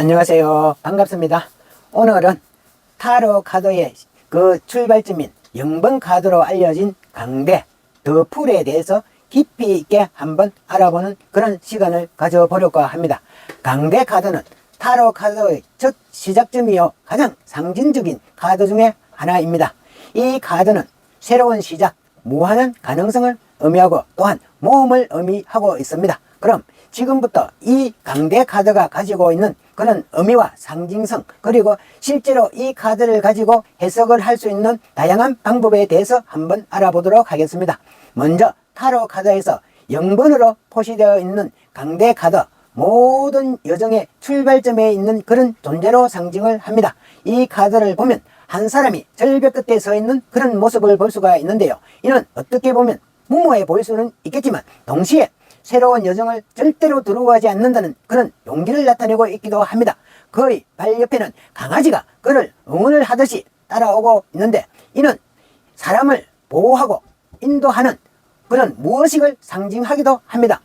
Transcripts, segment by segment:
안녕하세요. 반갑습니다. 오늘은 타로 카드의 그 출발점인 0번 카드로 알려진 강대 더 풀에 대해서 깊이 있게 한번 알아보는 그런 시간을 가져보려고 합니다. 강대 카드는 타로 카드의 첫 시작점이요 가장 상징적인 카드 중에 하나입니다. 이 카드는 새로운 시작, 무한한 가능성을 의미하고 또한 모험을 의미하고 있습니다. 그럼 지금부터 이 강대 카드가 가지고 있는 그런 의미와 상징성 그리고 실제로 이 카드를 가지고 해석을 할 수 있는 다양한 방법에 대해서 한번 알아보도록 하겠습니다. 먼저 타로 카드에서 0번으로 표시되어 있는 강대 카드 모든 여정의 출발점에 있는 그런 존재로 상징을 합니다. 이 카드를 보면 한 사람이 절벽 끝에 서 있는 그런 모습을 볼 수가 있는데요. 이는 어떻게 보면 무모해 보일 수는 있겠지만 동시에 새로운 여정을 절대로 두려워하지 않는다는 그런 용기를 나타내고 있기도 합니다. 그의 발 옆에는 강아지가 그를 응원을 하듯이 따라오고 있는데 이는 사람을 보호하고 인도하는 그런 무의식을 상징하기도 합니다.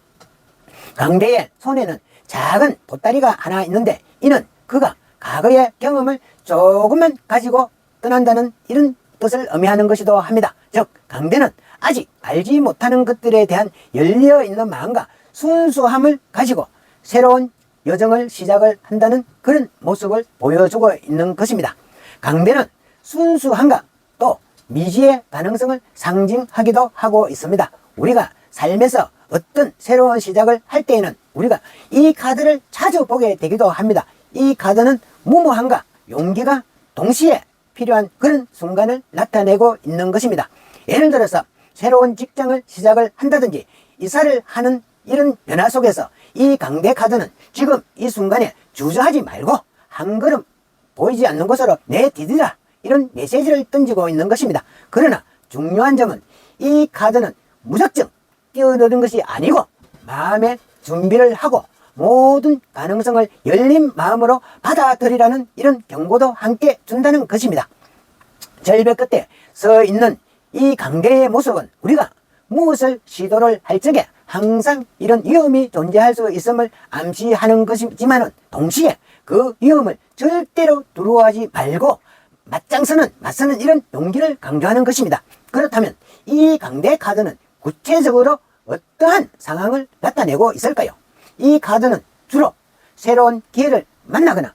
강대의 손에는 작은 보따리가 하나 있는데 이는 그가 과거의 경험을 조금만 가지고 떠난다는 이런 뜻을 의미하는 것이기도 합니다. 즉 강대는 아직 알지 못하는 것들에 대한 열려 있는 마음과 순수함을 가지고 새로운 여정을 시작을 한다는 그런 모습을 보여주고 있는 것입니다. 강대는 순수함과 또 미지의 가능성을 상징하기도 하고 있습니다. 우리가 삶에서 어떤 새로운 시작을 할 때에는 우리가 이 카드를 자주 보게 되기도 합니다. 이 카드는 무모함과 용기가 동시에 필요한 그런 순간을 나타내고 있는 것입니다. 예를 들어서 새로운 직장을 시작을 한다든지 이사를 하는 이런 변화 속에서 이 강대 카드는 지금 이 순간에 주저하지 말고 한 걸음 보이지 않는 곳으로 내디디라 이런 메시지를 던지고 있는 것입니다. 그러나 중요한 점은 이 카드는 무작정 뛰어드는 것이 아니고 마음의 준비를 하고 모든 가능성을 열린 마음으로 받아들이라는 이런 경고도 함께 준다는 것입니다. 절벽 끝에 서 있는 이 강대의 모습은 우리가 무엇을 시도를 할 적에 항상 이런 위험이 존재할 수 있음을 암시하는 것이지만은 동시에 그 위험을 절대로 두려워하지 말고 맞장서는 맞서는 이런 용기를 강조하는 것입니다. 그렇다면 이 강대 카드는 구체적으로 어떠한 상황을 나타내고 있을까요? 이 카드는 주로 새로운 기회를 만나거나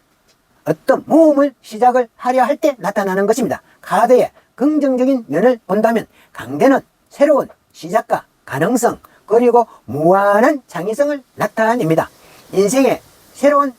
어떤 모험을 시작을 하려 할 때 나타나는 것입니다. 카드의 긍정적인 면을 본다면 강대는 새로운 시작과 가능성 그리고 무한한 창의성을 나타냅니다. 인생의 새로운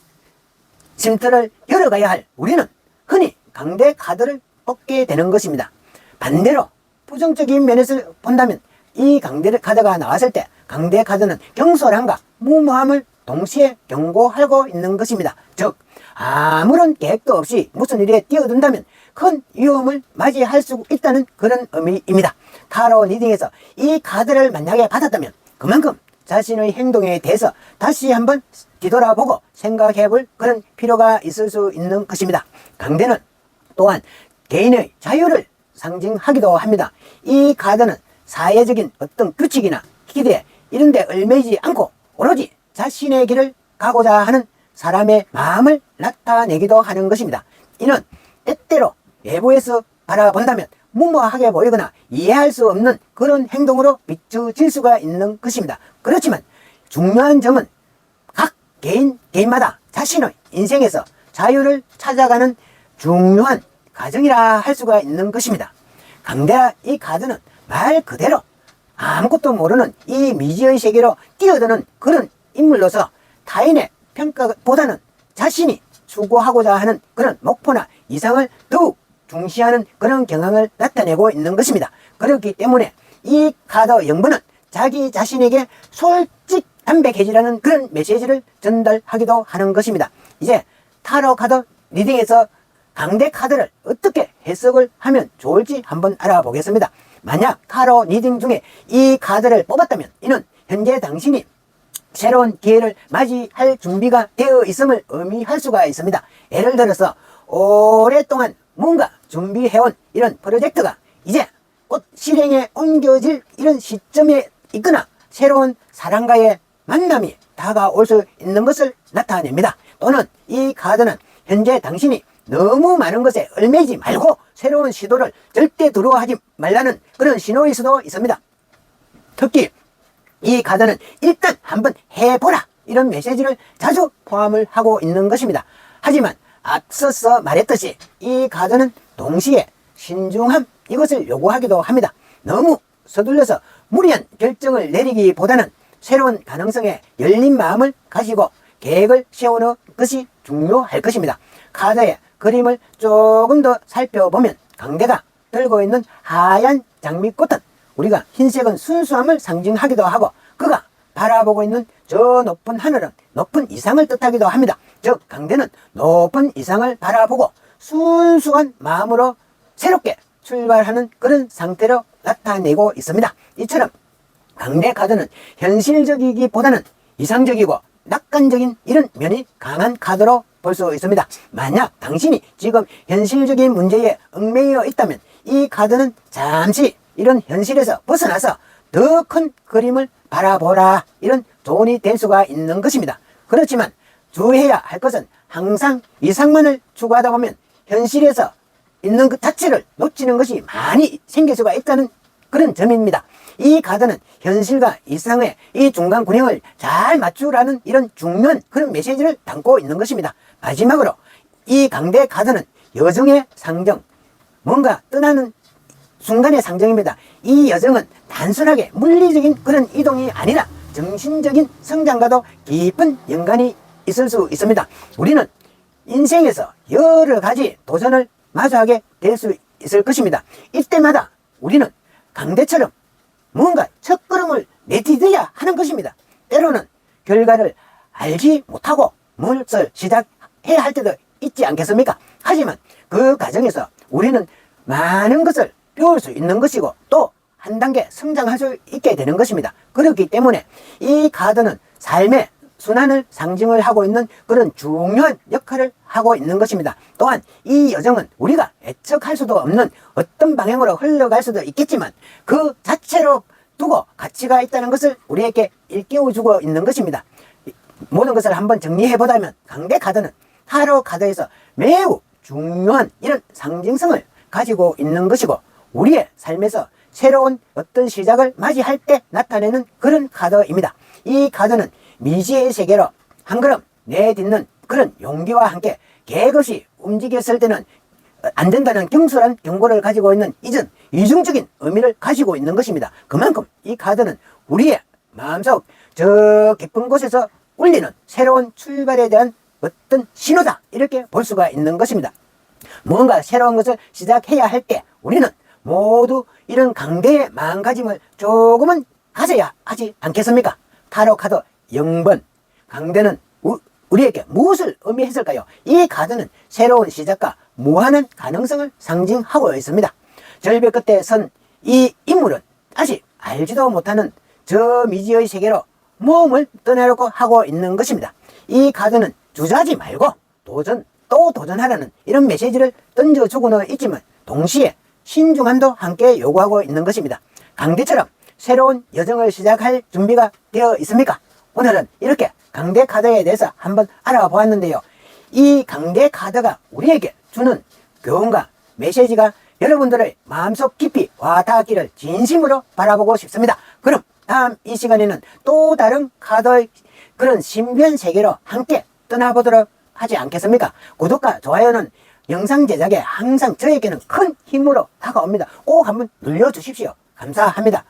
쉼터를 열어가야 할 우리는 흔히 강대 카드를 뽑게 되는 것입니다. 반대로 부정적인 면에서 본다면 이 강대 카드가 나왔을 때 강대 카드는 경솔함과 무모함을 동시에 경고하고 있는 것입니다. 즉 아무런 계획도 없이 무슨 일에 뛰어든다면 큰 위험을 맞이할 수 있다는 그런 의미입니다. 타로 리딩에서 이 카드를 만약에 받았다면 그만큼 자신의 행동에 대해서 다시 한번 뒤돌아보고 생각해 볼 그런 필요가 있을 수 있는 것입니다. 강대는 또한 개인의 자유를 상징하기도 합니다. 이 카드는 사회적인 어떤 규칙이나 기대 이런 데 얽매이지 않고 오로지 자신의 길을 가고자 하는 사람의 마음을 나타내기도 하는 것입니다. 이는 때때로 외부에서 바라본다면 무모하게 보이거나 이해할 수 없는 그런 행동으로 비춰질 수가 있는 것입니다. 그렇지만 중요한 점은 각 개인 개인마다 자신의 인생에서 자유를 찾아가는 중요한 과정이라 할 수가 있는 것입니다. 강대라 이 카드는 말 그대로 아무것도 모르는 이 미지의 세계로 뛰어드는 그런 인물로서 타인의 평가보다는 자신이 추구하고자 하는 그런 목표나 이상을 더욱 중시하는 그런 경향을 나타내고 있는 것입니다. 그렇기 때문에 이 카드 영분은 자기 자신에게 솔직 담백해지라는 그런 메시지를 전달하기도 하는 것입니다. 이제 타로 카드 리딩에서 강대 카드를 어떻게 해석을 하면 좋을지 한번 알아보겠습니다. 만약 타로 리딩 중에 이 카드를 뽑았다면 이는 현재 당신이 새로운 기회를 맞이할 준비가 되어 있음을 의미할 수가 있습니다. 예를 들어서 오랫동안 뭔가 준비해온 이런 프로젝트가 이제 곧 실행에 옮겨질 이런 시점에 있거나 새로운 사람과의 만남이 다가올 수 있는 것을 나타냅니다. 또는 이 카드는 현재 당신이 너무 많은 것에 얽매이지 말고 새로운 시도를 절대 두려워하지 말라는 그런 신호일 수도 있습니다. 특히 이 카드는 일단 한번 해보라 이런 메시지를 자주 포함을 하고 있는 것입니다. 하지만 앞서서 말했듯이 이 카드는 동시에 신중함 이것을 요구하기도 합니다. 너무 서둘러서 무리한 결정을 내리기보다는 새로운 가능성에 열린 마음을 가지고 계획을 세우는 것이 중요할 것입니다. 카드의 그림을 조금 더 살펴보면 강대가 들고 있는 하얀 장미꽃은 우리가 흰색은 순수함을 상징하기도 하고 그가 바라보고 있는 저 높은 하늘은 높은 이상을 뜻하기도 합니다. 즉 강대는 높은 이상을 바라보고 순수한 마음으로 새롭게 출발하는 그런 상태로 나타내고 있습니다. 이처럼 강대 카드는 현실적이기보다는 이상적이고 낙관적인 이런 면이 강한 카드로 볼 수 있습니다. 만약 당신이 지금 현실적인 문제에 얽매여 있다면 이 카드는 잠시 이런 현실에서 벗어나서 더 큰 그림을 바라보라 이런 조언이 될 수가 있는 것입니다. 그렇지만 주의해야 할 것은 항상 이상만을 추구하다 보면 현실에서 있는 그 자체를 놓치는 것이 많이 생길 수가 있다는 그런 점입니다. 이 카드는 현실과 이상의 이 중간 균형을 잘 맞추라는 이런 중요한 그런 메시지를 담고 있는 것입니다. 마지막으로 이 강대 카드는 여정의 상정, 뭔가 떠나는 순간의 상정입니다. 이 여정은 단순하게 물리적인 그런 이동이 아니라 정신적인 성장과도 깊은 연관이 있을 수 있습니다. 우리는 인생에서 여러 가지 도전을 마주하게 될 수 있을 것입니다. 이때마다 우리는 강대처럼 뭔가 첫 걸음을 내디뎌야 하는 것입니다. 때로는 결과를 알지 못하고 무엇을 시작해야 할 때도 있지 않겠습니까? 하지만 그 과정에서 우리는 많은 것을 배울 수 있는 것이고 또 한 단계 성장할 수 있게 되는 것입니다. 그렇기 때문에 이 카드는 삶의 순환을 상징을 하고 있는 그런 중요한 역할을 하고 있는 것입니다. 또한 이 여정은 우리가 예측할 수도 없는 어떤 방향으로 흘러갈 수도 있겠지만 그 자체로 두고 가치가 있다는 것을 우리에게 일깨워주고 있는 것입니다. 모든 것을 한번 정리해보자면 강대 카드는 타로 카드에서 매우 중요한 이런 상징성을 가지고 있는 것이고 우리의 삶에서 새로운 어떤 시작을 맞이할 때 나타내는 그런 카드입니다. 이 카드는 미지의 세계로 한 걸음 내딛는 그런 용기와 함께 계획 없이 움직였을 때는 안 된다는 경솔한 경고를 가지고 있는 이전 이중적인 의미를 가지고 있는 것입니다. 그만큼 이 카드는 우리의 마음속 저 깊은 곳에서 울리는 새로운 출발에 대한 어떤 신호다 이렇게 볼 수가 있는 것입니다. 뭔가 새로운 것을 시작해야 할 때 우리는 모두 이런 강대의 마음가짐을 조금은 가져야 하지 않겠습니까? 타로 카드 0번 강대는 우, 우리에게 무엇을 의미했을까요? 이 카드는 새로운 시작과 무한한 가능성을 상징하고 있습니다. 절벽 끝에 선 이 인물은 아직 알지도 못하는 저 미지의 세계로 모험을 떠나려고 하고 있는 것입니다. 이 카드는 주저하지 말고 도전 또 도전하라는 이런 메시지를 던져주고는 있지만 동시에 신중함도 함께 요구하고 있는 것입니다. 강대처럼 새로운 여정을 시작할 준비가 되어 있습니까? 오늘은 이렇게 강대 카드에 대해서 한번 알아보았는데요. 이 강대 카드가 우리에게 주는 교훈과 메시지가 여러분들의 마음속 깊이 와닿기를 진심으로 바라보고 싶습니다. 그럼 다음 이 시간에는 또 다른 카드의 그런 신비한 세계로 함께 떠나보도록 하지 않겠습니까? 구독과 좋아요는 영상 제작에 항상 저에게는 큰 힘으로 다가옵니다. 꼭 한번 눌러주십시오. 감사합니다.